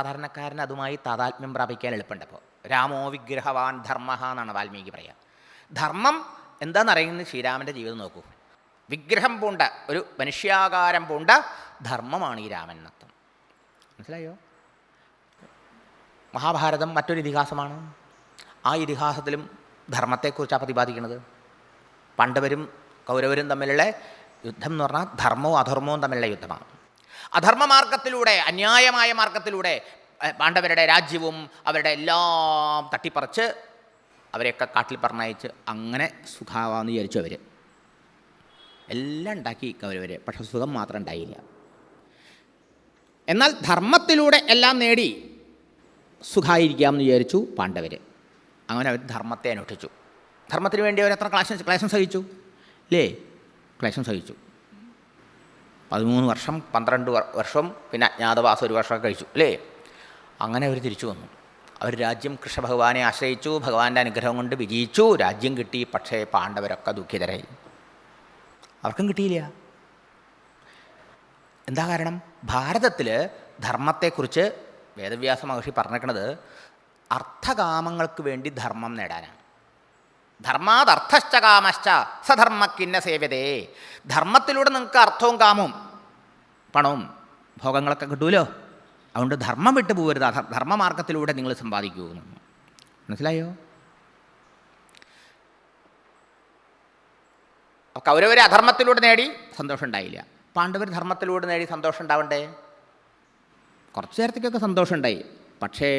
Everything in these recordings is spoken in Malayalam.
സാധാരണക്കാരന് അതുമായി താതാത്മ്യം പ്രാപിക്കാൻ എളുപ്പമുണ്ട് അപ്പോൾ. രാമോ വിഗ്രഹവാൻ ധർമ്മ എന്നാണ് വാൽമീകി പറയുക. ധർമ്മം എന്താണെന്നറിയുന്നത് ശ്രീരാമന്റെ ജീവിതം നോക്കൂ. വിഗ്രഹം പൂണ്ട ഒരു മനുഷ്യാകാരം പൂണ്ട ധർമ്മമാണ് ഈ രാമൻ എന്നർത്ഥം. മനസ്സിലായോ? മഹാഭാരതം മറ്റൊരു ഇതിഹാസമാണ്. ആ ഇതിഹാസത്തിലും ധർമ്മത്തെക്കുറിച്ചാണ് പ്രതിപാദിക്കുന്നത്. പാണ്ഡവരും കൗരവരും തമ്മിലുള്ള യുദ്ധം എന്ന് പറഞ്ഞാൽ ധർമ്മവും അധർമ്മവും തമ്മിലുള്ള യുദ്ധമാണ്. അധർമ്മ മാർഗത്തിലൂടെ അന്യായമായ മാർഗത്തിലൂടെ പാണ്ഡവരുടെ രാജ്യവും അവരുടെ എല്ലാം തട്ടിപ്പറിച്ച് അവരെയൊക്കെ കാട്ടിൽ പറഞ്ഞയച്ച് അങ്ങനെ സുഖാവാന്ന് വിചാരിച്ചു അവർ എല്ലാം ഉണ്ടാക്കി കൗരവർ പക്ഷെ സുഖം മാത്രം ഉണ്ടായില്ല. എന്നാൽ ധർമ്മത്തിലൂടെ എല്ലാം നേടി സുഖമായിരിക്കാമെന്ന് വിചാരിച്ചു പാണ്ഡവർ അങ്ങനെ അവർ ധർമ്മത്തെ അനുഷ്ഠിച്ചു. ധർമ്മത്തിന് വേണ്ടി അവർ എത്ര ക്ലാശം ക്ലേശം സഹിച്ചു? അല്ലേ ക്ലേശം സഹിച്ചു. പതിമൂന്ന് വർഷം പന്ത്രണ്ട് വർ- വർഷം പിന്നെ അജ്ഞാതവാസം ഒരു വർഷമൊക്കെ കഴിച്ചു അല്ലേ? അങ്ങനെ അവർ തിരിച്ചു വന്നു. അവർ രാജ്യം കൃഷ്ണഭഗവാനെ ആശ്രയിച്ചു ഭഗവാന്റെ അനുഗ്രഹം കൊണ്ട് വിജയിച്ചു രാജ്യം കിട്ടി പക്ഷേ പാണ്ഡവരൊക്കെ ദുഃഖിതരായി. അവർക്കും കിട്ടിയില്ല. എന്താ കാരണം? ഭാരതത്തിൽ ധർമ്മത്തെക്കുറിച്ച് വേദവ്യാസ മഹർഷി പറഞ്ഞിരിക്കുന്നത് അർത്ഥകാമങ്ങൾക്ക് വേണ്ടി ധർമ്മം നേടാനാണ്. ധർമാദർത്ഥശ്ച കാമശ്ച സധർമ്മക്കിന്ന സേവ്യതേ ധർമ്മത്തിലൂടെ നിങ്ങൾക്ക് അർത്ഥവും കാമവും പണവും ഭോഗങ്ങളൊക്കെ കിട്ടൂലോ? അതുകൊണ്ട് ധർമ്മം വിട്ടു പോകരുത് ധർമ്മമാർഗത്തിലൂടെ നിങ്ങൾ സമ്പാദിക്കൂ മനസ്സിലായോ? കൗരവർ അധർമ്മത്തിലൂടെ നേടി സന്തോഷം ഉണ്ടായില്ല. പാണ്ഡവർ ധർമ്മത്തിലൂടെ നേടി സന്തോഷം ഉണ്ടാവണ്ടേ? കുറച്ചു നേരത്തേക്കൊക്കെ സന്തോഷം ഉണ്ടായി. പക്ഷേ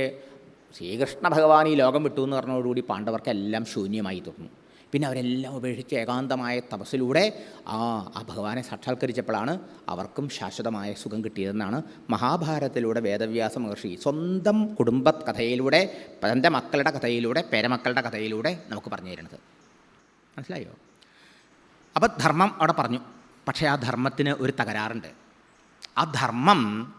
ശ്രീകൃഷ്ണ ഭഗവാൻ ഈ ലോകം വിട്ടു എന്ന് പറഞ്ഞതോടുകൂടി പാണ്ഡവർക്കെല്ലാം ശൂന്യമായി തീർന്നു. പിന്നെ അവരെല്ലാം ഉപേക്ഷിച്ച് ഏകാന്തമായ തപസ്സിലൂടെ ആ ആ ഭഗവാനെ സാക്ഷാത്കരിച്ചപ്പോഴാണ് അവർക്കും ശാശ്വതമായ സുഖം കിട്ടിയതെന്നാണ് മഹാഭാരതത്തിലൂടെ വേദവ്യാസ മഹർഷി സ്വന്തം കുടുംബ കഥയിലൂടെ തന്റെ മക്കളുടെ കഥയിലൂടെ പേരമക്കളുടെ കഥയിലൂടെ നമുക്ക് പറഞ്ഞു തരുന്നത്. മനസ്സിലായോ? അപ്പം ധർമ്മം അവിടെ പറഞ്ഞു. പക്ഷേ ആ ധർമ്മത്തിന് ഒരു തകരാറുണ്ട്. ആ ധർമ്മം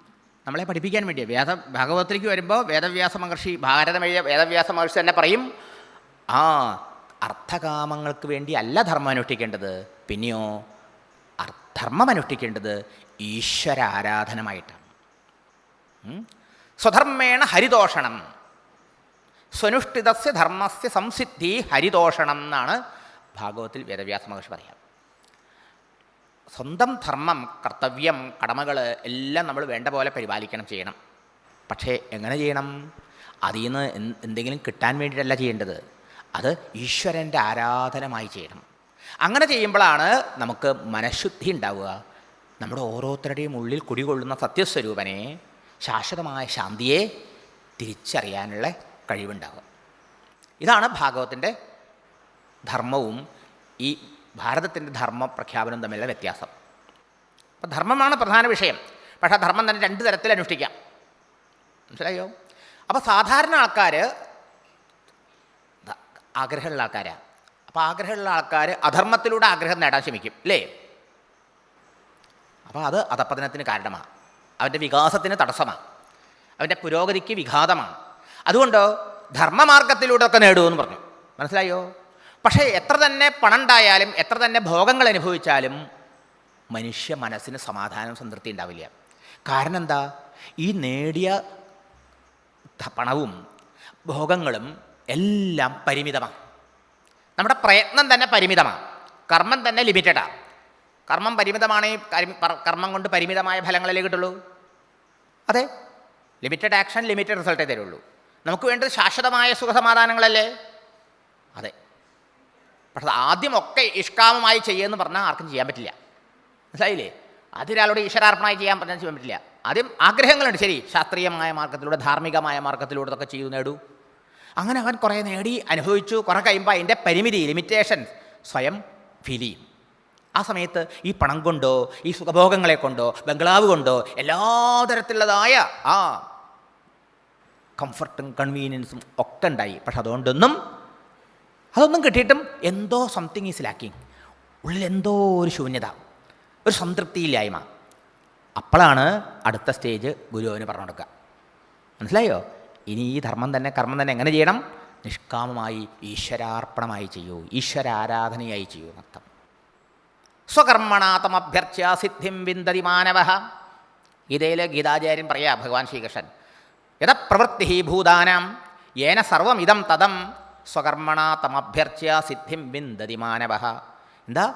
നമ്മളെ പഠിപ്പിക്കാൻ വേണ്ടി വേദ ഭാഗവതത്തിലേക്ക് വരുമ്പോൾ വേദവ്യാസ മഹർഷി ഭാരതം എഴുതിയ വേദവ്യാസ മഹർഷി തന്നെ പറയും ആ അർത്ഥകാമങ്ങൾക്ക് വേണ്ടി അല്ല ധർമ്മം അനുഷ്ഠിക്കേണ്ടത്. പിന്നെയോ ധർമ്മം അനുഷ്ഠിക്കേണ്ടത് ഈശ്വര ആരാധനമായിട്ടാണ് സ്വധർമ്മേണ ഹരിദോഷണം. സ്വനുഷ്ഠിതസ്യ ധർമ്മസ്യ സംസിദ്ധി ഹരിതോഷണം എന്നാണ് ഭാഗവത്തിൽ വേദവ്യാസ മഹർഷി പറയാം സ്വന്തം ധർമ്മം കർത്തവ്യം കടമകൾ എല്ലാം നമ്മൾ വേണ്ട പോലെ പരിപാലിക്കണം ചെയ്യണം. പക്ഷേ എങ്ങനെ ചെയ്യണം? അതിൽ നിന്ന് എന്തെങ്കിലും കിട്ടാൻ വേണ്ടിയിട്ടല്ല ചെയ്യേണ്ടത്. അത് ഈശ്വരന്റെ ആരാധനമായി ചെയ്യണം. അങ്ങനെ ചെയ്യുമ്പോഴാണ് നമുക്ക് മനഃശുദ്ധി ഉണ്ടാവുക. നമ്മുടെ ഓരോരുത്തരുടെയും ഉള്ളിൽ കുടികൊള്ളുന്ന സത്യസ്വരൂപനെ ശാശ്വതമായ ശാന്തിയെ തിരിച്ചറിയാനുള്ള കഴിവുണ്ടാവുക. ഇതാണ് ഭാഗവത്തിന്റെ ധർമ്മവും ഈ ഭാരതത്തിന്റെ ധർമ്മ പ്രഖ്യാപനം തമ്മിലുള്ള വ്യത്യാസം. അപ്പം ധർമ്മമാണ് പ്രധാന വിഷയം. പക്ഷേ ധർമ്മം തന്നെ രണ്ട് തരത്തിൽ അനുഷ്ഠിക്കാം. മനസ്സിലായോ? അപ്പോൾ സാധാരണ ആൾക്കാർ ആഗ്രഹമുള്ള ആൾക്കാരാണ് അപ്പോൾ ആഗ്രഹമുള്ള ആൾക്കാർ അധർമ്മത്തിലൂടെ ആഗ്രഹം നേടാൻ ശ്രമിക്കും അല്ലേ അപ്പോൾ അത് അധപ്പതനത്തിന് കാരണമാണ്. അവന്റെ വികാസത്തിന് തടസ്സമാണ്. അവന്റെ പുരോഗതിക്ക് വിഘാതമാണ്. അതുകൊണ്ട് ധർമ്മമാർഗത്തിലൂടെ ഒക്കെ നേടുമെന്ന് പറഞ്ഞു. മനസ്സിലായോ? പക്ഷേ എത്ര തന്നെ പണം ഉണ്ടായാലും എത്ര തന്നെ ഭോഗങ്ങൾ അനുഭവിച്ചാലും മനുഷ്യ മനസ്സിന് സമാധാനം സംതൃപ്തി ഉണ്ടാവില്ല. കാരണം എന്താ? ഈ നേടിയ പണവും ഭോഗങ്ങളും എല്ലാം പരിമിതമാണ്. നമ്മുടെ പ്രയത്നം തന്നെ പരിമിതമാണ്. കർമ്മം തന്നെ ലിമിറ്റഡാണ് കർമ്മം പരിമിതമാണ് കർമ്മം കൊണ്ട് പരിമിതമായ ഫലങ്ങളല്ലേ കിട്ടുള്ളൂ? അതെ. ലിമിറ്റഡ് ആക്ഷൻ ലിമിറ്റഡ് റിസൾട്ടേ തരുള്ളൂ. നമുക്ക് വേണ്ടത് ശാശ്വതമായ സുഖസമാധാനങ്ങളല്ലേ? അതെ. പക്ഷെ ആദ്യം ആദ്യമൊക്കെ ഇഷ്കാമമായി ചെയ്യുമെന്ന് പറഞ്ഞാൽ ആർക്കും ചെയ്യാൻ പറ്റില്ല. മനസ്സിലായില്ലേ? ഒരാളോട് ഈശ്വരാർപ്പണമായി ചെയ്യാൻ പറഞ്ഞാൽ ചെയ്യാൻ പറ്റില്ല. ആദ്യം ആഗ്രഹങ്ങളുണ്ട്. ശരി ശാസ്ത്രീയമായ മാർഗത്തിലൂടെ ധാർമ്മികമായ മാർഗത്തിലൂടെ ഇതൊക്കെ ചെയ്തു നേടൂ. അങ്ങനെ അവൻ കുറേ നേടി അനുഭവിച്ചു കുറേ കഴിയുമ്പോൾ അതിന്റെ പരിമിതി ലിമിറ്റേഷൻ സ്വയം ഫീൽ ചെയ്യും. ആ സമയത്ത് ഈ പണം കൊണ്ടോ ഈ സുഖഭോഗങ്ങളെ കൊണ്ടോ ബംഗ്ലാവ് കൊണ്ടോ എല്ലാ തരത്തിലുള്ളതായ ആ കംഫർട്ടും കൺവീനിയൻസും ഒക്കെ ഉണ്ടായി. പക്ഷെ അതുകൊണ്ടൊന്നും അതൊന്നും കിട്ടിയിട്ടും എന്തോ സംതിങ് ഈസ് ലാക്കിങ് ഉള്ളിൽ എന്തോ ഒരു ശൂന്യത ഒരു സംതൃപ്തിയില്ലായ്മ. അപ്പോഴാണ് അടുത്ത സ്റ്റേജ് ഗുരുവിന് പറഞ്ഞു കൊടുക്കുക. മനസ്സിലായോ? ഇനി ഈ ധർമ്മം തന്നെ കർമ്മം തന്നെ എങ്ങനെ ചെയ്യണം? നിഷ്കാമമായി ഈശ്വരാർപ്പണമായി ചെയ്യൂ ഈശ്വരാരാധനയായി ചെയ്യൂ എന്നർത്ഥം. സ്വകർമ്മണാതമഭ്യർച്ച്യ സിദ്ധിം വിന്ദതി മാനവ. ഗീതയിലെ ഗീതാചാര്യൻ പറയാ ഭഗവാൻ ശ്രീകൃഷ്ണൻ യഥപ്രവൃത്തി ഏന സർവം സർവമിതം തദം സ്വകർമ്മണ തമഭ്യർച്ച്യ സിദ്ധിം വിന്ദതി മാനവ. എന്താ?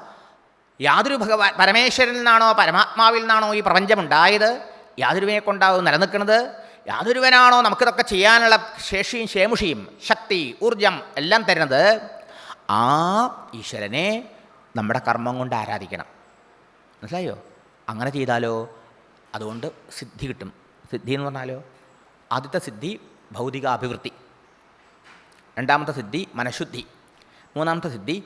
യാതൊരു ഭഗവാൻ പരമേശ്വരനിൽ നിന്നാണോ പരമാത്മാവിൽ നിന്നാണോ ഈ പ്രപഞ്ചമുണ്ടായത്? യാതൊരുവിനെ കൊണ്ടാവും നിലനിൽക്കുന്നത്? യാതൊരുവനാണോ നമുക്കിതൊക്കെ ചെയ്യാനുള്ള ശേഷിയും ശേമുഷിയും ശക്തി ഊർജം എല്ലാം തരുന്നത്? ആ ഈശ്വരനെ നമ്മുടെ കർമ്മം കൊണ്ട് ആരാധിക്കണം. മനസ്സിലായോ? അങ്ങനെ ചെയ്താലോ അതുകൊണ്ട് സിദ്ധി കിട്ടും. സിദ്ധി എന്ന് പറഞ്ഞാലോ? ആദ്യത്തെ സിദ്ധി ഭൗതിക അഭിവൃദ്ധി രണ്ടാമത്തെ സിദ്ധി മനഃശുദ്ധി. മൂന്നാമത്തെ സിദ്ധി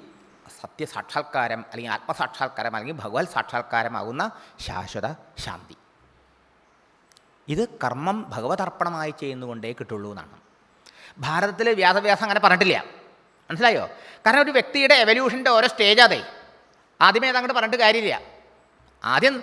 സത്യസാക്ഷാത്കാരം അല്ലെങ്കിൽ ആത്മസാക്ഷാത്കാരം അല്ലെങ്കിൽ ഭഗവത് സാക്ഷാത്കാരമാകുന്ന ശാശ്വത ശാന്തി. ഇത് കർമ്മം ഭഗവതർപ്പണമായി ചെയ്യുന്നുകൊണ്ടേ കിട്ടുള്ളൂ എന്നാണ്. ഭാരതത്തിൽ വ്യാസവ്യാസം അങ്ങനെ പറഞ്ഞിട്ടില്ല. മനസ്സിലായോ? കാരണം ഒരു വ്യക്തിയുടെ എവല്യൂഷന്റെ ഓരോ സ്റ്റേജ് അതെ. ആദ്യമേ അതങ്ങോട്ട് പറഞ്ഞിട്ട് കാര്യമില്ല. ആദ്യം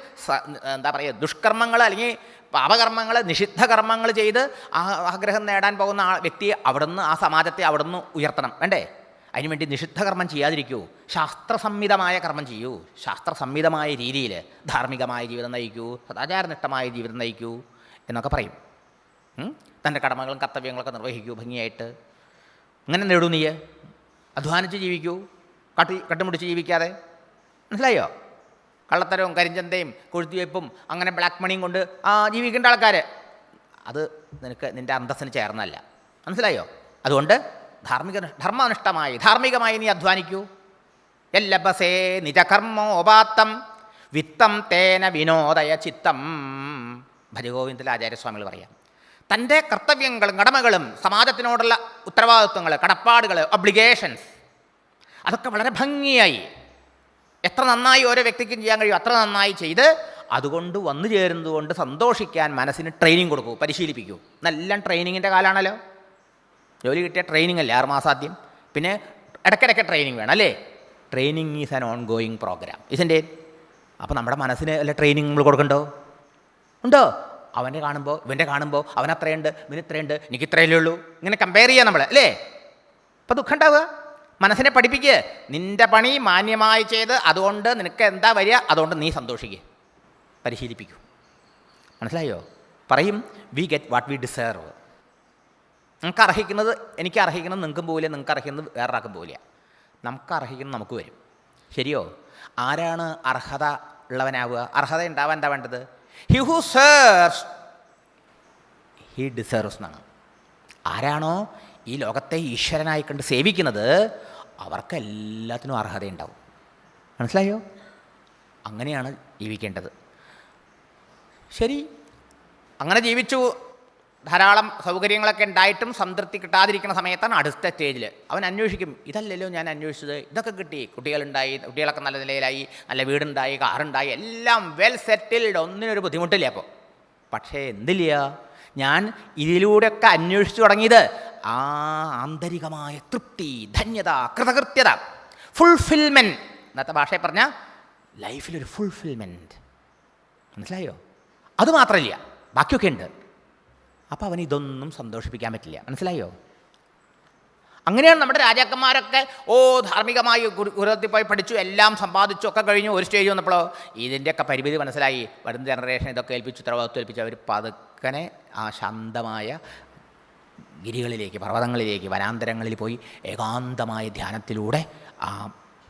എന്താ പറയുക ദുഷ്കർമ്മങ്ങൾ അല്ലെങ്കിൽ പാപകർമ്മങ്ങൾ നിഷിദ്ധ കർമ്മങ്ങൾ ചെയ്ത് ആ ആഗ്രഹം നേടാൻ പോകുന്ന ആ വ്യക്തിയെ അവിടുന്ന് ആ സമാജത്തെ അവിടുന്ന് ഉയർത്തണം. വേണ്ടേ? അതിനുവേണ്ടി നിഷിദ്ധ കർമ്മം ചെയ്യാതിരിക്കൂ. ശാസ്ത്രസംഹിതമായ കർമ്മം ചെയ്യൂ. ശാസ്ത്രസംഹിതമായ രീതിയിൽ ധാർമ്മികമായ ജീവിതം നയിക്കൂ സദാചാരനിഷ്ഠമായ ജീവിതം നയിക്കൂ എന്നൊക്കെ പറയും? തന്റെ കടമകളും കർത്തവ്യങ്ങളൊക്കെ നിർവഹിക്കൂ ഭംഗിയായിട്ട്. ഇങ്ങനെ നേടൂ നീ അധ്വാനിച്ച് ജീവിക്കൂ. കട്ടി കട്ടുമുടിച്ച് ജീവിക്കാതെ. മനസ്സിലായോ? കള്ളത്തരവും കരിഞ്ചന്തയും കൊഴുത്തിവയ്പ്പും അങ്ങനെ ബ്ലാക്ക് മണിയും കൊണ്ട് ആ ജീവിക്കേണ്ട ആൾക്കാർ അത് നിനക്ക് നിന്റെ അന്തസ്സിന് ചേർന്നല്ല മനസ്സിലായോ? അതുകൊണ്ട് ധാർമ്മിക ധർമ്മനിഷ്ഠമായി ധാർമ്മികമായി നീ അധ്വാനിക്കൂ. എല്ലബസേ നിജകർമ്മോപാത്തം വിത്തം തേന വിനോദയ ചിത്തം. ഭജഗോവിന്ദത്തിൽ ആചാര്യസ്വാമികൾ പറയാം. തന്റെ കർത്തവ്യങ്ങളും കടമകളും സമാജത്തിനോടുള്ള ഉത്തരവാദിത്വങ്ങൾ കടപ്പാടുകൾ ഒബ്ലിഗേഷൻസ് അതൊക്കെ വളരെ ഭംഗിയായി എത്ര നന്നായി ഓരോ വ്യക്തിക്കും ചെയ്യാൻ കഴിയും അത്ര നന്നായി ചെയ്ത് അതുകൊണ്ട് വന്നു ചേരുന്നതുകൊണ്ട് സന്തോഷിക്കാൻ മനസ്സിന് ട്രെയിനിങ് കൊടുക്കൂ പരിശീലിപ്പിക്കൂ. എന്നെല്ലാം ട്രെയിനിങ്ങിന്റെ കാലമാണല്ലോ ജോലി കിട്ടിയ ട്രെയിനിങ് അല്ലേ ആറ് മാസം ആദ്യം. പിന്നെ ഇടയ്ക്കിടയ്ക്ക് ട്രെയിനിങ് വേണം അല്ലേ? Training is an ongoing programme ഇതിന്റെ അപ്പോൾ നമ്മുടെ മനസ്സിന് അല്ല ട്രെയിനിങ് നമ്മൾ കൊടുക്കണ്ടോ? ഉണ്ടോ? അവന്റെ കാണുമ്പോൾ ഇവന്റെ കാണുമ്പോൾ അവനത്രയുണ്ട് ഇവനിത്രയുണ്ട് എനിക്ക് ഇത്രയല്ലേ ഉള്ളൂ. ഇങ്ങനെ കമ്പയർ ചെയ്യാം നമ്മൾ അല്ലേ? അപ്പോൾ ദുഃഖം ഉണ്ടാവുക. മനസ്സിനെ പഠിപ്പിക്കുക നിന്റെ പണി മാന്യമായി ചെയ്ത് അതുകൊണ്ട് നിനക്ക് എന്താ വരിക? അതുകൊണ്ട് നീ സന്തോഷിക്കുക പരിശീലിപ്പിക്കൂ. മനസ്സിലായോ? പറയും we get what we deserve നിങ്ങൾക്ക് അർഹിക്കുന്നത് എനിക്ക് അർഹിക്കുന്നത് നിങ്ങൾക്കും പോവില്ല നിങ്ങൾക്ക് അർഹിക്കുന്നത് വേറൊരാൾക്കും പോവില്ല. നമുക്ക് അർഹിക്കുന്നത് നമുക്ക് വരും. ശരിയോ? ആരാണ് അർഹത ഉള്ളവനാവുക? അർഹത ഉണ്ടാവാൻ എന്താ വേണ്ടത്? He who serves he deserves എന്നാണ്. ആരാണോ ഈ ലോകത്തെ ഈശ്വരനായി കണ്ട് സേവിക്കുന്നത് അവർക്ക് എല്ലാത്തിനും അർഹതയുണ്ടാവും. മനസ്സിലായോ? അങ്ങനെയാണ് ജീവിക്കേണ്ടത്. ശരി. അങ്ങനെ ജീവിച്ചു. ധാരാളം സൗകര്യങ്ങളൊക്കെ ഉണ്ടായിട്ടും സംതൃപ്തി കിട്ടാതിരിക്കുന്ന സമയത്താണ് അടുത്ത സ്റ്റേജിൽ. അവൻ അന്വേഷിക്കും ഇതല്ലല്ലോ ഞാൻ അന്വേഷിച്ചത്. ഇതൊക്കെ കിട്ടി. കുട്ടികളുണ്ടായി കുട്ടികളൊക്കെ നല്ല നിലയിലായി. നല്ല വീടുണ്ടായി കാറുണ്ടായി. എല്ലാം വെൽ സെറ്റിൽഡ് ഒന്നിനൊരു ബുദ്ധിമുട്ടില്ല അപ്പോൾ പക്ഷേ എന്തില്ല ഞാൻ ഇതിലൂടെയൊക്കെ അന്വേഷിച്ചു തുടങ്ങിയത് ആ ആന്തരികമായ തൃപ്തി ധന്യത കൃതകൃത്യത ഫുൾഫിൽമെന്റ് ഇന്നത്തെ ഭാഷയിൽ പറഞ്ഞാൽ ലൈഫിലൊരു ഫുൾഫിൽമെന്റ് മനസ്സിലായോ? അത് മാത്രമല്ല ബാക്കിയൊക്കെ ഉണ്ട്. അപ്പോൾ അവൻ ഇതൊന്നും സന്തോഷിപ്പിക്കാൻ പറ്റില്ല. മനസ്സിലായോ? അങ്ങനെയാണ് നമ്മുടെ രാജാക്കന്മാരൊക്കെ ഓ ധാർമ്മികമായി ഗുരുതത്തിൽ പോയി പഠിച്ചു എല്ലാം സമ്പാദിച്ചു ഒക്കെ കഴിഞ്ഞു ഒരു സ്റ്റേജ് വന്നപ്പോഴോ ഇതിന്റെയൊക്കെ പരിമിതി മനസ്സിലായി. വരുന്ന ജനറേഷൻ ഇതൊക്കെ ഏൽപ്പിച്ചു ഉത്തരവാദിത്വം ഏൽപ്പിച്ചു. അവർ പതുക്കനെ ആ ശാന്തമായ ഗിരികളിലേക്ക് പർവതങ്ങളിലേക്ക് വനാന്തരങ്ങളിൽ പോയി ഏകാന്തമായ ധ്യാനത്തിലൂടെ ആ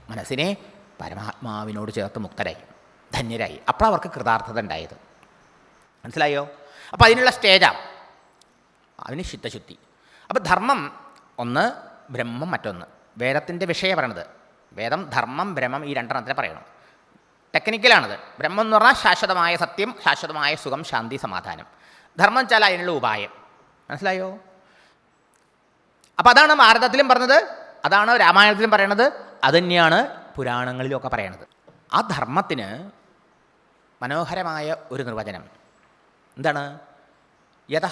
മനസ്സിനെ പരമാത്മാവിനോട് ചേർത്ത് മുക്തരായി ധന്യരായി. അപ്പോൾ അവർക്ക് കൃതാർത്ഥത ഉണ്ടായത്. മനസ്സിലായോ? അപ്പോൾ അതിനുള്ള സ്റ്റേജാണ് അതിന് ശുദ്ധശുദ്ധി അപ്പോൾ ധർമ്മം ഒന്ന് ബ്രഹ്മം മറ്റൊന്ന്. വേദത്തിന്റെ വിഷയം പറയണത്. വേദം ധർമ്മം ബ്രഹ്മം ഈ രണ്ടെണ്ണത്തിനെ പറയണം. ടെക്നിക്കലാണത്. ബ്രഹ്മം എന്ന് പറഞ്ഞാൽ ശാശ്വതമായ സത്യം ശാശ്വതമായ സുഖം ശാന്തി സമാധാനം. ധർമ്മം വെച്ചാൽ അതിനുള്ള ഉപായം. മനസ്സിലായോ? അപ്പോൾ അതാണ് ഭാരതത്തിലും പറഞ്ഞത്. അതാണ് രാമായണത്തിലും പറയണത്. അത് തന്നെയാണ് പുരാണങ്ങളിലൊക്കെ പറയണത്. ആ ധർമ്മത്തിന് മനോഹരമായ ഒരു നിർവചനം. എന്താണ്? യഥ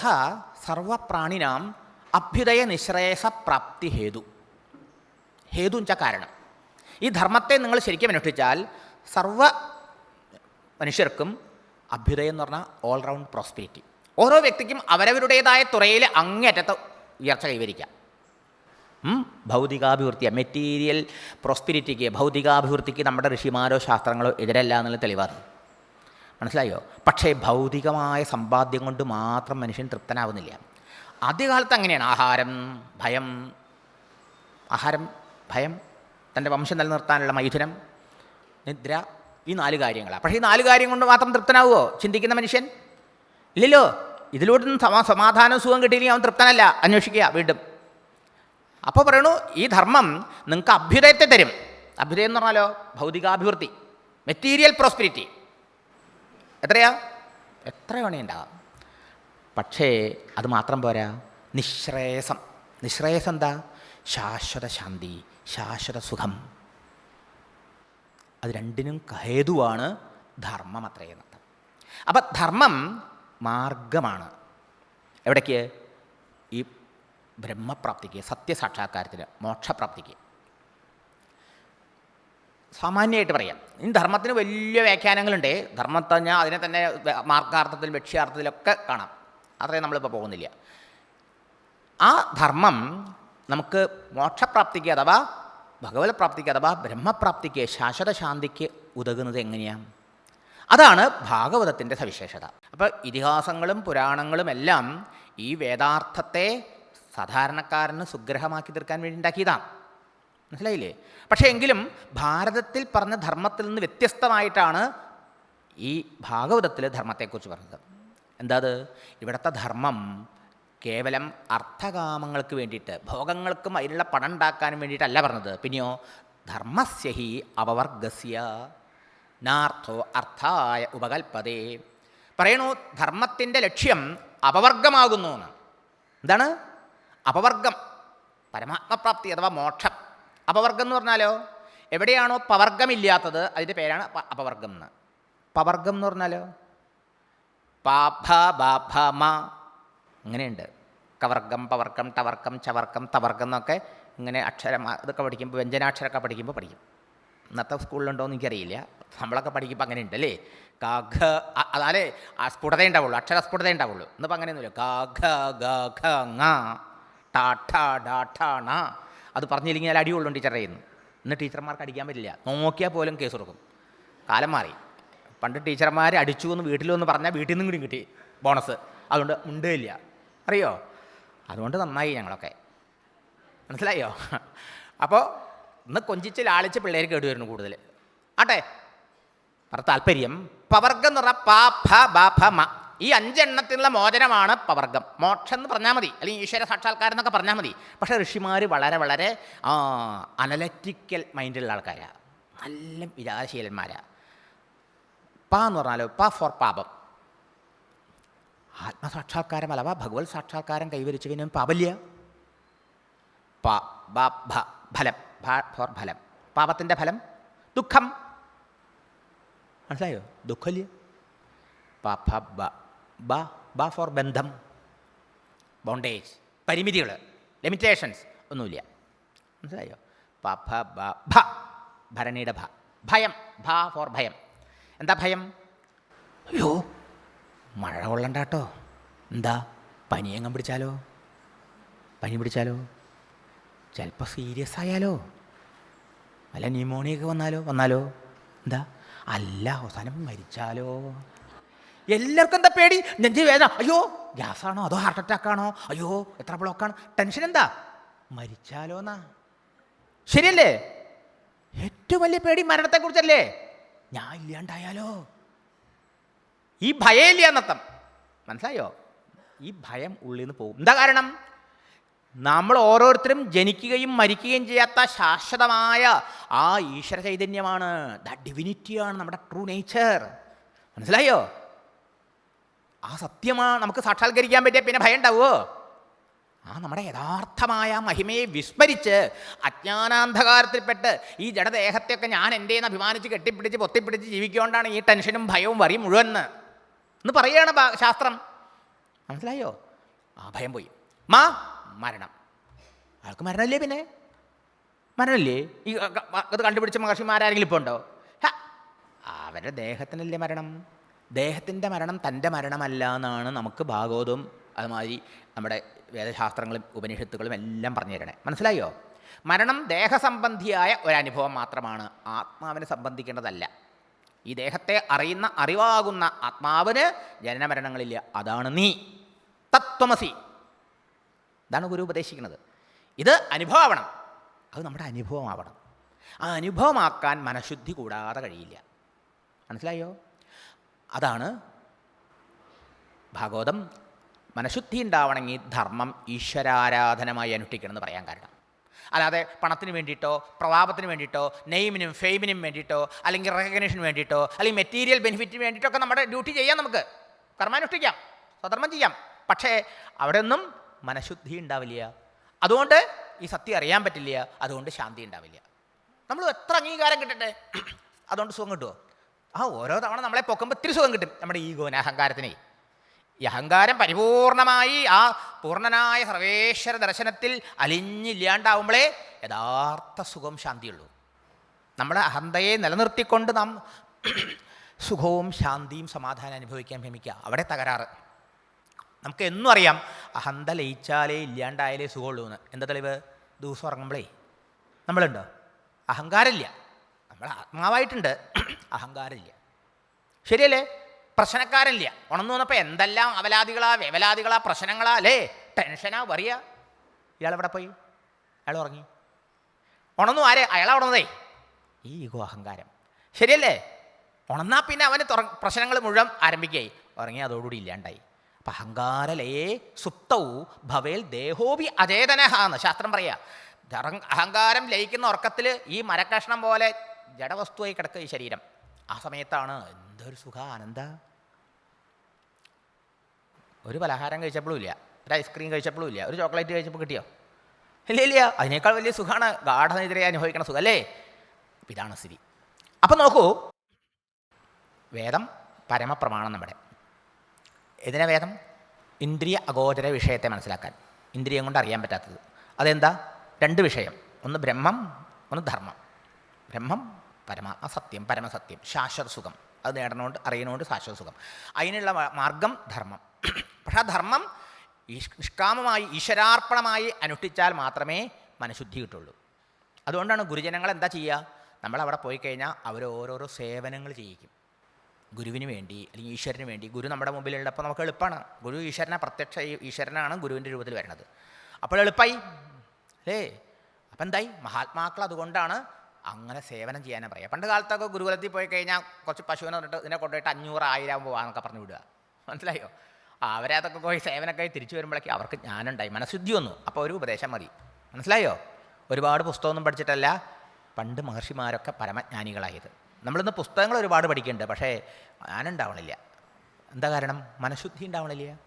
സർവപ്രാണിനാം അഭ്യുദയ നിശ്രേയസ പ്രാപ്തി ഹേതു. ഹേതു വെച്ചാൽ കാരണം. ഈ ധർമ്മത്തെ നിങ്ങൾ ശരിക്കും അനുഷ്ഠിച്ചാൽ സർവ മനുഷ്യർക്കും അഭ്യുദയം എന്ന് പറഞ്ഞാൽ ഓൾറൗണ്ട് പ്രോസ്പിരിറ്റി ഓരോ വ്യക്തിക്കും അവരവരുടേതായ തുറയിൽ അങ്ങേറ്റത്തെ ഉയർച്ച കൈവരിക്കാം. ഭൗതികാഭിവൃത്തി മെറ്റീരിയൽ പ്രോസ്പിരിറ്റിക്ക് ഭൗതികാഭിവൃത്തിക്ക് നമ്മുടെ ഋഷിമാരോ ശാസ്ത്രങ്ങളോ എതിരല്ല എന്നുള്ള തെളിവാണ്. മനസ്സിലായോ? പക്ഷേ ഭൗതികമായ സമ്പാദ്യം കൊണ്ട് മാത്രം മനുഷ്യൻ തൃപ്തനാവുന്നില്ല. ആദ്യകാലത്ത് അങ്ങനെയാണ് ആഹാരം ഭയം. ആഹാരം ഭയം തന്റെ വംശം നിലനിർത്താനുള്ള മൈഥുനം നിദ്ര ഈ നാല് കാര്യങ്ങളാണ്. പക്ഷേ ഈ നാല് കാര്യം കൊണ്ട് മാത്രം തൃപ്തനാവുമോ ചിന്തിക്കുന്ന മനുഷ്യൻ? ഇല്ലല്ലോ. ഇതിലൂടെ സമാ സമാധാനവും സുഖം കിട്ടിയില്ലെങ്കിൽ അവൻ തൃപ്തനല്ല. അന്വേഷിക്കുക വീണ്ടും. അപ്പോൾ പറയണു ഈ ധർമ്മം നിങ്ങൾക്ക് അഭ്യുദയത്തെ തരും. അഭ്യുദയം എന്ന് പറഞ്ഞാലോ? ഭൗതികാഭിവൃദ്ധി. Material prosperity. എത്രയാ? എത്ര വേണേ ഉണ്ടാകാം പക്ഷേ അത് മാത്രം പോരാ. നിശ്രേയസം നിശ്രേയസം എന്താ? ശാശ്വത ശാന്തി ശാശ്വത സുഖം അത് രണ്ടിനും ഹേതുവാണ് ധർമ്മം അത്രയെന്നത് അപ്പം ധർമ്മം മാർഗമാണ്. എവിടേക്ക്? ഈ ബ്രഹ്മപ്രാപ്തിക്ക് സത്യസാക്ഷാത്കാരത്തിന് മോക്ഷപ്രാപ്തിക്ക്. സാമാന്യമായിട്ട് പറയാം. ഇനി ധർമ്മത്തിന് വലിയ വ്യാഖ്യാനങ്ങളുണ്ട്. ധർമ്മത്തെ പറഞ്ഞാൽ അതിനെ തന്നെ മാർഗാർത്ഥത്തിൽ ലക്ഷ്യാർത്ഥത്തിലൊക്കെ കാണാം. അത്രയും നമ്മളിപ്പോൾ പോകുന്നില്ല. ആ ധർമ്മം നമുക്ക് മോക്ഷപ്രാപ്തിക്ക് അഥവാ ഭഗവത് പ്രാപ്തിക്ക് അഥവാ ബ്രഹ്മപ്രാപ്തിക്ക് ശാശ്വത ശാന്തിക്ക് ഉതകുന്നത് എങ്ങനെയാണ് അതാണ് ഭാഗവതത്തിന്റെ സവിശേഷത. അപ്പോൾ ഇതിഹാസങ്ങളും പുരാണങ്ങളും എല്ലാം ഈ വേദാർത്ഥത്തെ സാധാരണക്കാരന് സുഗ്രഹമാക്കി തീർക്കാൻ വേണ്ടി ഉണ്ടാക്കിയതാണ്. മനസ്സിലായില്ലേ? പക്ഷേ എങ്കിലും ഭാരതത്തിൽ പറഞ്ഞ ധർമ്മത്തിൽ നിന്ന് വ്യത്യസ്തമായിട്ടാണ് ഈ ഭാഗവതത്തിൽ ധർമ്മത്തെക്കുറിച്ച് പറഞ്ഞത്. എന്താ ഇവിടുത്തെ ധർമ്മം കേവലം അർത്ഥകാമങ്ങൾക്ക് വേണ്ടിയിട്ട് ഭോഗങ്ങൾക്കും അതിലുള്ള പണം ഉണ്ടാക്കാനും വേണ്ടിയിട്ടല്ല പറഞ്ഞത്. പിന്നെയോ ധർമ്മസ്യഹി അപവർഗസ്യ നാർത്ഥോ അർത്ഥായ ഉപകൽപ്പതേ. പറയണു ധർമ്മത്തിന്റെ ലക്ഷ്യം അപവർഗമാകുന്നു എന്ന് എന്താണ്? അപവർഗം പരമാത്മപ്രാപ്തി അഥവാ മോക്ഷം. അപവർഗം എന്ന് പറഞ്ഞാലോ എവിടെയാണോ പവർഗമില്ലാത്തത് അതിന്റെ പേരാണ് അപവർഗം എന്ന്. പവർഗം എന്ന് പറഞ്ഞാലോ പാഭ ബാഭ മ. അങ്ങനെയുണ്ട് കവർഗം പവർക്കം ടവർക്കം ചവർക്കം തവർക്കം എന്നൊക്കെ ഇങ്ങനെ അക്ഷരം അതൊക്കെ പഠിക്കുമ്പോൾ വ്യഞ്ജനാക്ഷരമൊക്കെ പഠിക്കുമ്പോൾ പഠിക്കും. ഇന്നത്തെ സ്കൂളിലുണ്ടോ എന്ന് എനിക്കറിയില്ല. നമ്മളൊക്കെ പഠിക്കുമ്പോൾ അങ്ങനെ ഉണ്ട് അല്ലേ കാഘ അതാലേ അസ്ഫുടത സ്ഫുടത ഉണ്ടാവുള്ളൂ. അക്ഷര സ്ഫുടത ഉണ്ടാവുള്ളൂ. ഇന്നിപ്പോൾ അങ്ങനെയൊന്നുമില്ല. കാഘ ഗ ഘ ങ ടാഠ ഡാഠ ണ. അത് പറഞ്ഞില്ലെങ്കിൽ അടിയുള്ളൂ ടീച്ചർ കയ്യിൽ ഇന്ന് ടീച്ചർമാർക്ക് അടിക്കാൻ പറ്റില്ല. നോക്കിയാൽ പോലും കേസ് കൊടുക്കും. കാലം മാറി. പണ്ട് ടീച്ചർമാരെ അടിച്ചു എന്ന് വീട്ടിൽ വന്ന് പറഞ്ഞാൽ വീട്ടിൽ നിന്നും കൂടി കിട്ടി ബോണസ്. അതുകൊണ്ട് ഉണ്ടേയില്ല അറിയോ? അതുകൊണ്ട് നന്നായി ഞങ്ങളൊക്കെ. മനസ്സിലായോ? അപ്പോൾ ഇന്ന് കൊഞ്ചിച്ച് ലാളിച്ച് പിള്ളേർ കേട്ടു വരുന്നു കൂടുതൽ ആട്ടെ? പറ താല്പര്യം. പവർഗം പറഞ്ഞാൽ പാ ഫ ബ ഫ മ. ഈ അഞ്ചെണ്ണത്തിനുള്ള മോചനമാണ് പവർഗം. മോക്ഷം എന്ന് പറഞ്ഞാൽ മതി. അല്ലെങ്കിൽ ഈശ്വര സാക്ഷാത്കാരം എന്നൊക്കെ പറഞ്ഞാൽ മതി. പക്ഷേ ഋഷിമാർ വളരെ വളരെ അനലറ്റിക്കൽ മൈൻഡുള്ള ആൾക്കാരാണ് നല്ല വിചാരശീലന്മാരാണ് പ എന്ന് പറഞ്ഞാലോ പ ഫോർ പാപം. ആത്മസാക്ഷാത്കാരം അഥവാ ഭഗവത് സാക്ഷാത്കാരം കൈവരിച്ചു കഴിഞ്ഞാൽ പാപല്യ പ ബ ഭ ഫലം ഫോർ ഫലം. പാപത്തിന്റെ ഫലം ദുഃഖം. മനസ്സിലായോ? ദുഃഖല്യ പ ഫ ബ ബ ഫോർ ബന്ധം. ബോണ്ടേജ് പരിമിതികൾ ലിമിറ്റേഷൻസ് ഒന്നുമില്ല. മനസ്സിലായോ? പ ഭ ഭരണിയുടെ ഭ. ഭയം ഭ ഫോർ ഭയം. എന്താ ഭയം? അയ്യോ മഴ കൊള്ളണ്ട കേട്ടോ എന്താ പനിയെങ്ങം പിടിച്ചാലോ? പനി പിടിച്ചാലോ? ചിലപ്പോൾ സീരിയസ് ആയാലോ? അല്ല ന്യൂമോണിയൊക്കെ വന്നാലോ? വന്നാലോ? എന്താ അല്ല അവസാനം മരിച്ചാലോ? എല്ലാവർക്കും എന്താ പേടി? നെഞ്ചി വേദന. അയ്യോ ഗ്യാസാണോ? അതോ ഹാർട്ട് അറ്റാക്ക് ആണോ? അയ്യോ എത്ര ബ്ലോക്കാണ് ടെൻഷൻ എന്താ? മരിച്ചാലോ എന്നാ ശരിയല്ലേ? ഏറ്റവും വലിയ പേടി മരണത്തെക്കുറിച്ചല്ലേ? ഞാൻ ഇല്ലാണ്ടായാലോ ഈ ഭയമില്ല എന്നർത്ഥം മനസ്സിലായോ? ഈ ഭയം ഉള്ളിൽ നിന്ന് പോകും. എന്താ കാരണം? നമ്മൾ ഓരോരുത്തരും ജനിക്കുകയും മരിക്കുകയും ചെയ്യാത്ത ശാശ്വതമായ ആ ഈശ്വര ചൈതന്യമാണ്. ദ ഡിവിനിറ്റിയാണ് നമ്മുടെ ട്രൂ നേച്ചർ. മനസ്സിലായോ? ആ സത്യമാണ് നമുക്ക് സാക്ഷാത്കരിക്കാൻ പറ്റിയ പിന്നെ ഭയം ഉണ്ടാവുമോ ആ നമ്മുടെ യഥാർത്ഥമായ മഹിമയെ വിസ്മരിച്ച് അജ്ഞാനാന്ധകാരത്തിൽപ്പെട്ട് ഈ ജഡദേഹത്തെയൊക്കെ ഞാൻ എന്റെന്ന് അഭിമാനിച്ച് കെട്ടിപ്പിടിച്ച് പൊത്തിപ്പിടിച്ച് ജീവിക്കൊണ്ടാണ് ഈ ടെൻഷനും ഭയവും വറിയും മുഴുവൻ എന്ന് പറയുകയാണ് ശാസ്ത്രം. മനസ്സിലായോ? ആ ഭയം പോയി. മാ മരണം. ആൾക്ക് മരണമില്ലേ പിന്നെ? മരണമില്ലേ? ഈ ക- കണ്ടുപിടിച്ച മഹർഷിമാരാരെങ്കിലും ഇപ്പോൾ ഉണ്ടോ? അവരുടെ ദേഹത്തിനല്ലേ മരണം? ദേഹത്തിന്റെ മരണം തന്റെ മരണമല്ല എന്നാണ് നമുക്ക് ഭാഗവതവും അതുമാതിരി നമ്മുടെ വേദശാസ്ത്രങ്ങളും ഉപനിഷത്തുകളും എല്ലാം പറഞ്ഞു തരണേ മനസ്സിലായോ? മരണം ദേഹസംബന്ധിയായ ഒരനുഭവം മാത്രമാണ് ആത്മാവിനെ സംബന്ധിക്കേണ്ടതല്ല. ഈ ദേഹത്തെ അറിയുന്ന അറിവാകുന്ന ആത്മാവിന് ജനനമരണങ്ങളില്ല. അതാണ് നീ. തത്വമസി. ഇതാണ് ഗുരു ഉപദേശിക്കുന്നത്. ഇത് അനുഭവമാവണം. അത് നമ്മുടെ അനുഭവമാവണം. ആ അനുഭവമാക്കാൻ മനഃശുദ്ധി കൂടാതെ കഴിയില്ല. മനസ്സിലായോ? അതാണ് ഭാഗവതം മനഃശുദ്ധി ഉണ്ടാവണമെങ്കിൽ ധർമ്മം ഈശ്വരാരാധനമായി അനുഷ്ഠിക്കണം എന്ന് പറയാൻ കാരണം. അല്ലാതെ പണത്തിന് വേണ്ടിയിട്ടോ പ്രതാപത്തിന് വേണ്ടിയിട്ടോ നെയിമിനും ഫെയിമിനും വേണ്ടിയിട്ടോ അല്ലെങ്കിൽ റെക്കഗ്നേഷന് വേണ്ടിയിട്ടോ അല്ലെങ്കിൽ മെറ്റീരിയൽ ബെനിഫിറ്റിന് വേണ്ടിയിട്ടോ ഒക്കെ നമ്മുടെ ഡ്യൂട്ടി ചെയ്യാം നമുക്ക്. കർമാനുഷ്ഠിക്കാം സ്വധർമ്മം ചെയ്യാം. പക്ഷേ അവിടെ ഒന്നും മനഃശുദ്ധി ഉണ്ടാവില്ല. അതുകൊണ്ട് ഈ സത്യം അറിയാൻ പറ്റില്ല അതുകൊണ്ട് ശാന്തി ഉണ്ടാവില്ല. നമ്മൾ എത്ര അംഗീകാരം കിട്ടട്ടെ? അതുകൊണ്ട് സുഖം കിട്ടുമോ ആ ഓരോ തവണ നമ്മളെ പൊക്കുമ്പോൾ ഇത്തിരി സുഖം കിട്ടും. നമ്മുടെ ഈഗോന് അഹങ്കാരത്തിനെ. ഈ അഹങ്കാരം പരിപൂർണമായി ആ പൂർണനായ സർവേശ്വര ദർശനത്തിൽ അലിഞ്ഞില്ലാണ്ടാവുമ്പോഴേ യഥാർത്ഥ സുഖം ശാന്തിയുള്ളൂ. നമ്മുടെ അഹന്തയെ നിലനിർത്തിക്കൊണ്ട് നാം സുഖവും ശാന്തിയും സമാധാനം അനുഭവിക്കാൻ ഭ്രമിക്കുക. അവിടെ തകരാറ്. നമുക്ക് എന്നും അറിയാം അഹന്ത ലയിച്ചാലേ ഇല്ലാണ്ടായാലേ സുഖമുള്ളൂ എന്ന്. എന്താ തെളിവ്? ദിവസം ഉറങ്ങുമ്പോഴേ നമ്മളുണ്ടോ? അഹങ്കാരമില്ല. നമ്മൾ ആത്മാവായിട്ടുണ്ട്. അഹങ്കാരമില്ല. ശരിയല്ലേ? പ്രശ്നക്കാരനില്ല ഉണർന്നു വന്നപ്പോൾ എന്തെല്ലാം അവലാദികളാ വേവലാദികളാ പ്രശ്നങ്ങളാ അല്ലേ? ടെൻഷനാ വറിയ. ഇയാൾ എവിടെ പോയി? അയാൾ ഉറങ്ങി. ഉണർന്നു ആരെ? അയാളാ ഉണർന്നതേ. ഈ ഈഗോ അഹങ്കാരം. ശരിയല്ലേ? ഉണർന്നാൽ പിന്നെ അവന് തുറ പ്രശ്നങ്ങൾ മുഴുവൻ ആരംഭിക്കുകയായി. ഉറങ്ങി അതോടുകൂടി ഇല്ലാണ്ടായി. അപ്പം അഹങ്കാരലേ സുപ്തവും ഭവേൽ ദേഹോപി അചേതനഹ എന്ന് ശാസ്ത്രം പറയാ. ധറ- അഹങ്കാരം ലയിക്കുന്ന ഉറക്കത്തിൽ ഈ മരക്കഷ്ണം പോലെ ജഡവസ്തുവായി കിടക്കുക ഈ ശരീരം. ആ സമയത്താണ് എന്തൊരു സുഖ ആനന്ദ ഒരു പലഹാരം കഴിച്ചപ്പോഴും ഇല്ല. ഒരു ഐസ്ക്രീം കഴിച്ചപ്പോഴും ഇല്ല. ഒരു ചോക്ലേറ്റ് കഴിച്ചപ്പോൾ കിട്ടിയോ? ഇല്ല ഇല്ല. അതിനേക്കാൾ വലിയ സുഖമാണ് ഗാഠനെതിരെ അനുഭവിക്കണ സുഖം അല്ലേ? ഇതാണ് സ്ഥിതി. അപ്പം നോക്കൂ. വേദം പരമപ്രമാണം നമ്മുടെ. ഇതിനെ വേദം? ഇന്ദ്രിയ അഗോചര വിഷയത്തെ മനസ്സിലാക്കാൻ. ഇന്ദ്രിയം കൊണ്ട് അറിയാൻ പറ്റാത്തത്. അതെന്താ? രണ്ട് വിഷയം. ഒന്ന് ബ്രഹ്മം ഒന്ന് ധർമ്മം. ബ്രഹ്മം പരമാത്മ സത്യം പരമസത്യം ശാശ്വത സുഖം അത് നേടണോണ്ട് അറിയണോണ്ട് ശാശ്വത സുഖം അതിനുള്ള മാർഗം ധർമ്മം. പക്ഷേ ആ ധർമ്മം നിഷ്കാമമായി ഈശ്വരാർപ്പണമായി അനുഷ്ഠിച്ചാൽ മാത്രമേ മനഃശുദ്ധി കിട്ടുള്ളൂ. അതുകൊണ്ടാണ് ഗുരുജനങ്ങൾ എന്താ ചെയ്യുക? നമ്മളവിടെ പോയി കഴിഞ്ഞാൽ അവർ ഓരോരോ സേവനങ്ങൾ ചെയ്യിക്കും. ഗുരുവിന് വേണ്ടി അല്ലെങ്കിൽ ഈശ്വരന് വേണ്ടി. ഗുരു നമ്മുടെ മുമ്പിലുള്ളപ്പോൾ നമുക്ക് എളുപ്പമാണ്. ഗുരു ഈശ്വരനെ പ്രത്യക്ഷ ഈശ്വരനാണ് ഗുരുവിന്റെ രൂപത്തിൽ വരുന്നത്. അപ്പോൾ എളുപ്പമായി അല്ലേ? അപ്പം എന്തായി മഹാത്മാക്കൾ അതുകൊണ്ടാണ് അങ്ങനെ സേവനം ചെയ്യാനാണ് പറയുക. പണ്ട് കാലത്തൊക്കെ ഗുരുകുലത്തിൽ പോയി കഴിഞ്ഞാൽ കുറച്ച് പശുവിനെ പറഞ്ഞിട്ട് ഇതിനെ കൊണ്ടുപോയിട്ട് അഞ്ഞൂറ് ആയിരം പോവാന്നൊക്കെ പറഞ്ഞു വിടുക. മനസ്സിലായോ? അവരതൊക്കെ അവരെ അതൊക്കെ പോയി സേവനമൊക്കെ തിരിച്ചു വരുമ്പോഴേക്കും അവർക്ക് ജ്ഞാനുണ്ടായി മനഃശുദ്ധി വന്നു. അപ്പോൾ ഒരു ഉപദേശം മതി. മനസ്സിലായോ? ഒരുപാട് പുസ്തകമൊന്നും പഠിച്ചിട്ടല്ല. പണ്ട് മഹർഷിമാരൊക്കെ പരമജ്ഞാനികളായത്. നമ്മളിന്ന് പുസ്തകങ്ങൾ ഒരുപാട് പഠിക്കുന്നുണ്ട്. പക്ഷേ ഞാനുണ്ടാവണില്ല എന്താ കാരണം? മനഃശുദ്ധി ഉണ്ടാവണില്ല.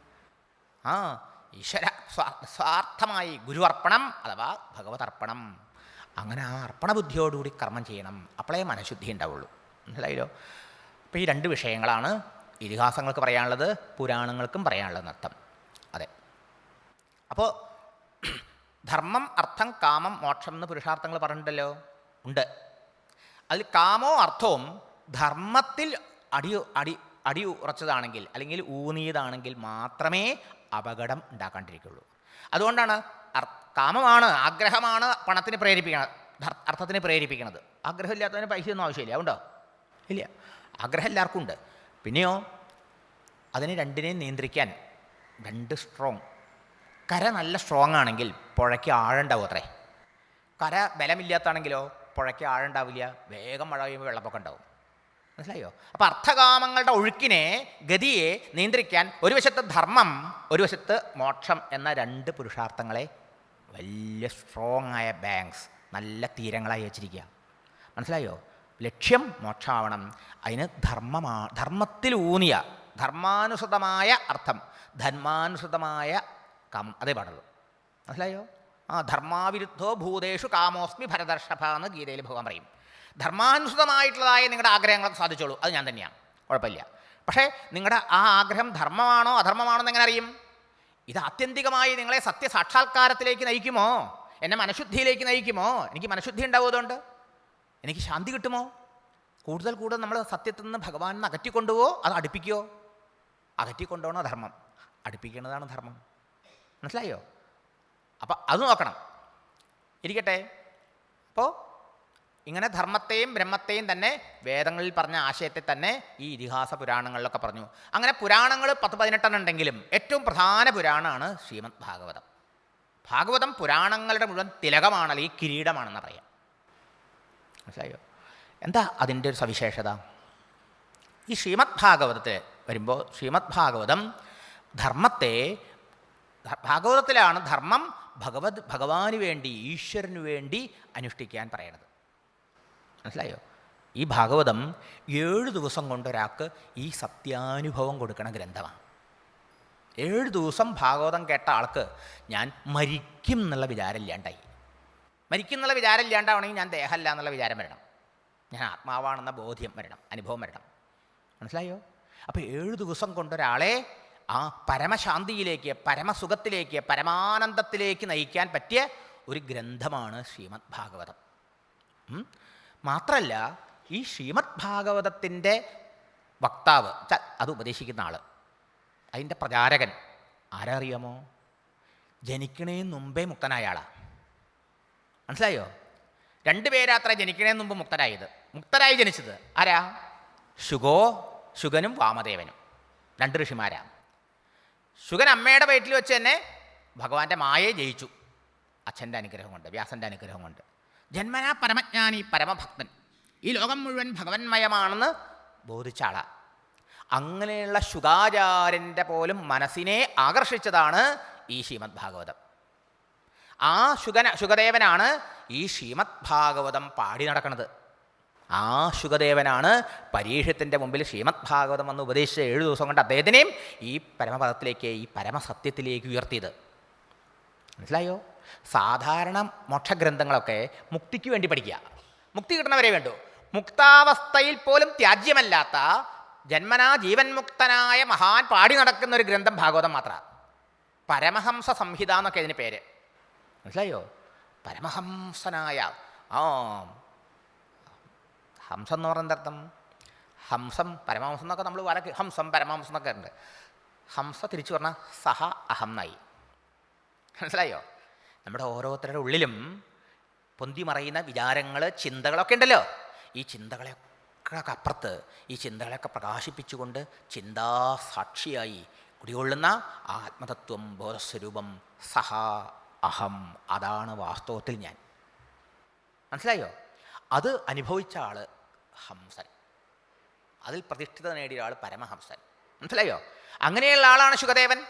ആ ഈശ്വര സ്വാ- സ്വാർത്ഥമായി ഗുരുവർപ്പണം അഥവാ ഭഗവത് അർപ്പണം അങ്ങനെ ആ അർപ്പണ ബുദ്ധിയോടുകൂടി കർമ്മം ചെയ്യണം. അപ്പോഴേ മനഃശുദ്ധി ഉണ്ടാവുള്ളൂ. മനസ്സിലായില്ലോ? അപ്പോൾ ഈ രണ്ട് വിഷയങ്ങളാണ് ഇതിഹാസങ്ങൾക്ക് പറയാനുള്ളത് പുരാണങ്ങൾക്കും പറയാനുള്ളത് നൃത്തം അതെ. അപ്പോൾ ധർമ്മം അർത്ഥം കാമം മോക്ഷം എന്ന് പുരുഷാർത്ഥങ്ങൾ പറഞ്ഞിട്ടുണ്ടല്ലോ? ഉണ്ട്. അതിൽ കാമോ അർത്ഥവും ധർമ്മത്തിൽ അടി അടി അടി ഉറച്ചതാണെങ്കിൽ അല്ലെങ്കിൽ ഊന്നിയതാണെങ്കിൽ മാത്രമേ അപകടം ഉണ്ടാക്കാണ്ടിരിക്കുള്ളൂ. അതുകൊണ്ടാണ് കാമമാണ് ആഗ്രഹമാണ് പണത്തിന് പ്രേരിപ്പിക്കണത്. ധർ- അർത്ഥത്തിന് പ്രേരിപ്പിക്കണത്. ആഗ്രഹമില്ലാത്തതിന് പൈസയൊന്നും ആവശ്യമില്ല ഉണ്ടോ? ഇല്ല. ആഗ്രഹം എല്ലാവർക്കും ഉണ്ട് പിന്നെയോ അതിനെ രണ്ടിനെയും നിയന്ത്രിക്കാൻ രണ്ട് സ്ട്രോങ് കര നല്ല സ്ട്രോങ് ആണെങ്കിൽ പുഴയ്ക്ക് ആഴുണ്ടാവും അത്രേ. കര ബലമില്ലാത്താണെങ്കിലോ പുഴയ്ക്ക് ആഴുണ്ടാവില്ല വേഗം മഴ പെയ്യുമ്പോൾ വെള്ളപ്പൊക്കം ഉണ്ടാവും. മനസ്സിലായോ? അപ്പോൾ അർത്ഥകാമങ്ങളുടെ ഒഴുക്കിനെ ഗതിയെ നിയന്ത്രിക്കാൻ ഒരു വശത്ത് ധർമ്മം ഒരു വശത്ത് മോക്ഷം എന്ന രണ്ട് പുരുഷാർത്ഥങ്ങളെ വലിയ സ്ട്രോങ് ആയ ബാങ്ക്സ് നല്ല തീരങ്ങളായി വെച്ചിരിക്കുക മനസ്സിലായോ? ലക്ഷ്യം മോക്ഷാവണം. അതിന് ധർമ്മമാ ധർമ്മത്തിലൂന്നിയ ധർമാനുസൃതമായ അർത്ഥം ധർമാനുസൃതമായ കാമം അതേ പാടുള്ളൂ. മനസ്സിലായോ? ആ ധർമാവിരുദ്ധോ ഭൂതേഷു കാമോസ്മി ഭരദർഷഭ എന്ന് ഗീതയിൽ ഭഗവാൻ പറയും. ധർമാനുസൃതമായിട്ടുള്ളതായ നിങ്ങളുടെ ആഗ്രഹങ്ങളൊക്കെ സാധിച്ചോളൂ. അത് ഞാൻ തന്നെയാണ്. കുഴപ്പമില്ല. പക്ഷേ നിങ്ങളുടെ ആ ആഗ്രഹം ധർമ്മമാണോ അധർമ്മമാണോ എന്ന് എങ്ങനെ അറിയും? ഇത് ആത്യന്തികമായി നിങ്ങളെ സത്യസാക്ഷാത്കാരത്തിലേക്ക് നയിക്കുമോ? എന്നെ മനഃശുദ്ധിയിലേക്ക് നയിക്കുമോ? എനിക്ക് മനഃശുദ്ധി ഉണ്ടാവും അതുകൊണ്ട് എനിക്ക് ശാന്തി കിട്ടുമോ? കൂടുതൽ കൂടുതൽ നമ്മൾ സത്യത്തിൽ നിന്ന് ഭഗവാനെ അകറ്റിക്കൊണ്ടുപോവോ അത് അടുപ്പിക്കുമോ അകറ്റിക്കൊണ്ടുപോകണോ ധർമ്മം? അടുപ്പിക്കുന്നതാണ് ധർമ്മം. മനസ്സിലായോ? അപ്പം അത് നോക്കണം. ഇരിക്കട്ടെ. അപ്പോൾ ഇങ്ങനെ ധർമ്മത്തെയും ബ്രഹ്മത്തെയും തന്നെ വേദങ്ങളിൽ പറഞ്ഞ ആശയത്തെ തന്നെ ഈ ഇതിഹാസ പുരാണങ്ങളിലൊക്കെ പറഞ്ഞു. അങ്ങനെ പുരാണങ്ങൾ പത്ത് പതിനെട്ടെണ്ണം ഉണ്ടെങ്കിലും ഏറ്റവും പ്രധാന പുരാണമാണ് ശ്രീമദ് ഭാഗവതം. ഭാഗവതം പുരാണങ്ങളുടെ മുഴുവൻ തിലകമാണ് അല്ലെങ്കിൽ കിരീടമാണെന്ന് പറയാം. മനസ്സിലായോ? എന്താ അതിന്റെ ഒരു സവിശേഷത? ഈ ശ്രീമദ് ഭാഗവതത്തിൽ വരുമ്പോൾ ശ്രീമദ് ഭാഗവതം ധർമ്മത്തെ ഭാഗവതത്തിലാണ് ധർമ്മം ഭഗവത് ഭഗവാന് വേണ്ടി ഈശ്വരന് വേണ്ടി അനുഷ്ഠിക്കാൻ പറയണത് മനസ്സിലായോ? ഈ ഭാഗവതം ഏഴ് ദിവസം കൊണ്ട് ഒരാൾക്ക് ഈ സത്യാനുഭവം കൊടുക്കണ ഗ്രന്ഥമാണ് ഏഴ് ദിവസം ഭാഗവതം കേട്ട ആൾക്ക് ഞാൻ മരിക്കും എന്നുള്ള വിചാരം ഇല്ലാണ്ടായി. മരിക്കും എന്നുള്ള വിചാരം ഇല്ലാണ്ടാവണമെങ്കിൽ ഞാൻ ദേഹമല്ല എന്നുള്ള വിചാരം വരണം. ഞാൻ ആത്മാവാണെന്ന ബോധ്യം വരണം അനുഭവം വരണം. മനസ്സിലായോ? അപ്പോൾ ഏഴ് ദിവസം കൊണ്ടൊരാളെ ആ പരമശാന്തിയിലേക്ക് പരമസുഖത്തിലേക്ക് പരമാനന്ദത്തിലേക്ക് നയിക്കാൻ പറ്റിയ ഒരു ഗ്രന്ഥമാണ് ശ്രീമദ് ഭാഗവതം. മാത്രമല്ല ഈ ശ്രീമദ് ഭാഗവതത്തിന്റെ വക്താവ് അത് ഉപദേശിക്കുന്ന ആൾ അതിന്റെ പ്രചാരകൻ ആരറിയാമോ? ജനിക്കണേ മുമ്പേ മുക്തനായ ആളാണ് മനസ്സിലായോ രണ്ടുപേരാത്ര ജനിക്കണേ മുമ്പ് മുക്തരായത്. മുക്തരായി ജനിച്ചത് ആരാ? ശുഗോ ശുഗനും വാമദേവനും. രണ്ട് ഋഷിമാരാ. ശുഗൻ അമ്മയുടെ വയറ്റിൽ വെച്ച് തന്നെ ഭഗവാന്റെ മായയെ ജയിച്ചു. അച്ഛന്റെ അനുഗ്രഹം കൊണ്ട് വ്യാസന്റെ അനുഗ്രഹം കൊണ്ട്. ജന്മനാ പരമജ്ഞാനി പരമഭക്തൻ. ഈ ലോകം മുഴുവൻ ഭഗവന്മയമാണെന്ന് ബോധിച്ച അങ്ങനെയുള്ള ശുഗാചാര്യന്റെ പോലും മനസ്സിനെ ആകർഷിച്ചതാണ് ഈ ശ്രീമദ് ഭാഗവതം ആ ശുഗന ശുഗദേവനാണ് ഈ ശ്രീമദ് ഭാഗവതം പാടി നടക്കുന്നത് ആ ശുഗദേവനാണ് പരീക്ഷത്തിന്റെ മുമ്പിൽ ശ്രീമദ് ഭാഗവതം എന്ന് ഉപദേശിച്ച ഏഴു ദിവസം കൊണ്ട് അദ്ദേഹത്തിനെയും ഈ പരമപദത്തിലേക്ക് ഈ പരമസത്യത്തിലേക്ക് ഉയർത്തിയത്. മനസ്സിലായോ? സാധാരണ മോക്ഷഗ്രന്ഥങ്ങളൊക്കെ മുക്തിക്ക് വേണ്ടി പഠിക്കുക. മുക്തി കിട്ടണവരെ വേണ്ടു. മുക്താവസ്ഥയിൽ പോലും ത്യാജ്യമല്ലാത്ത ജന്മനാ ജീവൻ മുക്തനായ മഹാൻ പാടി നടക്കുന്ന ഒരു ഗ്രന്ഥം ഭാഗവതം മാത്രമാണ് പരമഹംസ സംഹിത എന്നൊക്കെ ഇതിന് പേര്. മനസ്സിലായോ? പരമഹംസനായ ആ. ഹംസം എന്ന് പറഞ്ഞ അർത്ഥം ഹംസം പരമഹംസം എന്നൊക്കെ നമ്മൾ വര ഹംസം പരമഹംസം എന്നൊക്കെ ഉണ്ട് ഹംസ തിരിച്ചു പറഞ്ഞാൽ സഹ അഹം നായി മനസ്സിലായോ? നമ്മുടെ ഓരോരുത്തരുടെ ഉള്ളിലും പൊന്തി മറയുന്ന വിചാരങ്ങൾ ചിന്തകളൊക്കെ ഉണ്ടല്ലോ. ഈ ചിന്തകളെയൊക്കെ അപ്പുറത്ത് ഈ ചിന്തകളെയൊക്കെ പ്രകാശിപ്പിച്ചുകൊണ്ട് ചിന്താസാക്ഷിയായി കുടികൊള്ളുന്ന ആ ആത്മതത്വം ബോധസ്വരൂപം സഹ അഹം അതാണ് വാസ്തവത്തിൽ ഞാൻ. മനസ്സിലായോ? അത് അനുഭവിച്ച ആൾ ഹംസൻ. അതിൽ പ്രതിഷ്ഠിത നേടിയ ആൾ പരമഹംസൻ. മനസ്സിലായോ? അങ്ങനെയുള്ള ആളാണ് ശുഗദേവൻ.